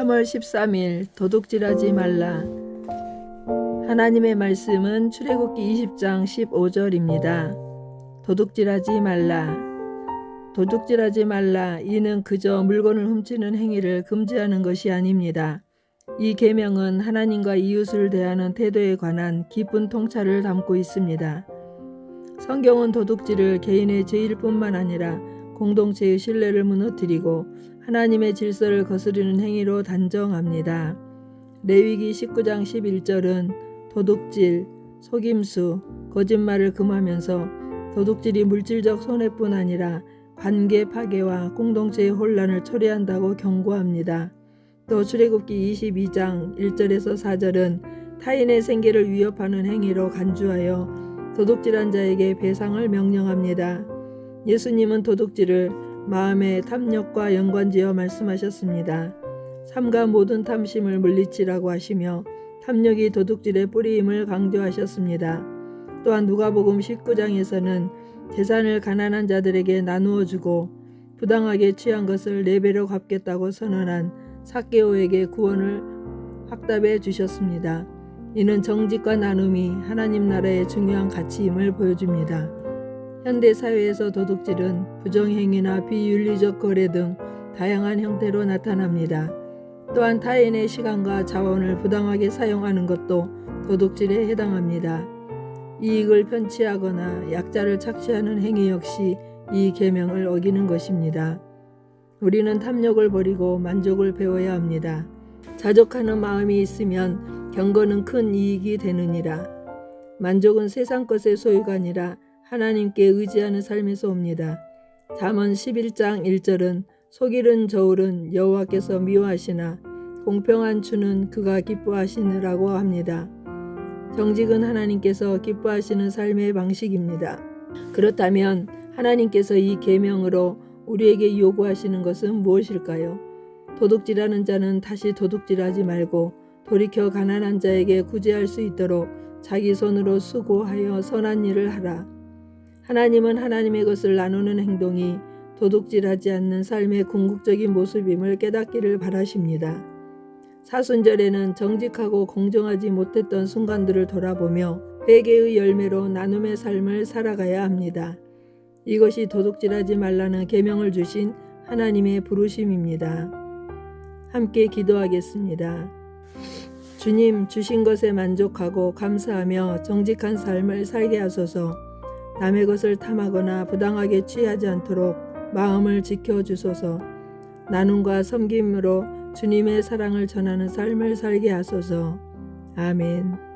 3월 13일 도둑질하지 말라. 하나님의 말씀은 출애굽기 20장 15절입니다. 도둑질하지 말라. 도둑질하지 말라. 이는 그저 물건을 훔치는 행위를 금지하는 것이 아닙니다. 이 계명은 하나님과 이웃을 대하는 태도에 관한 깊은 통찰을 담고 있습니다. 성경은 도둑질을 개인의 죄일 뿐만 아니라 공동체의 신뢰를 무너뜨리고 하나님의 질서를 거스르는 행위로 단정합니다. 레위기 19장 11절은 도둑질, 속임수, 거짓말을 금하면서 도둑질이 물질적 손해뿐 아니라 관계 파괴와 공동체의 혼란을 초래한다고 경고합니다. 또 출애굽기 22장 1절에서 4절은 타인의 생계를 위협하는 행위로 간주하여 도둑질한 자에게 배상을 명령합니다. 예수님은 도둑질을 마음의 탐욕과 연관지어 말씀하셨습니다. 삼가 모든 탐심을 물리치라고 하시며 탐욕이 도둑질의 뿌리임을 강조하셨습니다. 또한 누가복음 19장에서는 재산을 가난한 자들에게 나누어 주고 부당하게 취한 것을 네 배로 갚겠다고 선언한 사케오에게 구원을 확답해 주셨습니다. 이는 정직과 나눔이 하나님 나라의 중요한 가치임을 보여줍니다. 현대 사회에서 도둑질은 부정행위나 비윤리적 거래 등 다양한 형태로 나타납니다. 또한 타인의 시간과 자원을 부당하게 사용하는 것도 도둑질에 해당합니다. 이익을 편취하거나 약자를 착취하는 행위 역시 이 계명을 어기는 것입니다. 우리는 탐욕을 버리고 만족을 배워야 합니다. 자족하는 마음이 있으면 경건은 큰 이익이 되느니라. 만족은 세상 것의 소유가 아니라 하나님께 의지하는 삶에서 옵니다. 잠언 11장 1절은 속이른 저울은 여호와께서 미워하시나 공평한 주는 그가 기뻐하시느라고 합니다. 정직은 하나님께서 기뻐하시는 삶의 방식입니다. 그렇다면 하나님께서 이 계명으로 우리에게 요구하시는 것은 무엇일까요? 도둑질하는 자는 다시 도둑질하지 말고 돌이켜 가난한 자에게 구제할 수 있도록 자기 손으로 수고하여 선한 일을 하라. 하나님은 하나님의 것을 나누는 행동이 도둑질하지 않는 삶의 궁극적인 모습임을 깨닫기를 바라십니다. 사순절에는 정직하고 공정하지 못했던 순간들을 돌아보며 회개의 열매로 나눔의 삶을 살아가야 합니다. 이것이 도둑질하지 말라는 계명을 주신 하나님의 부르심입니다. 함께 기도하겠습니다. 주님 주신 것에 만족하고 감사하며 정직한 삶을 살게 하소서. 남의 것을 탐하거나 부당하게 취하지 않도록 마음을 지켜 주소서. 나눔과 섬김으로 주님의 사랑을 전하는 삶을 살게 하소서. 아멘.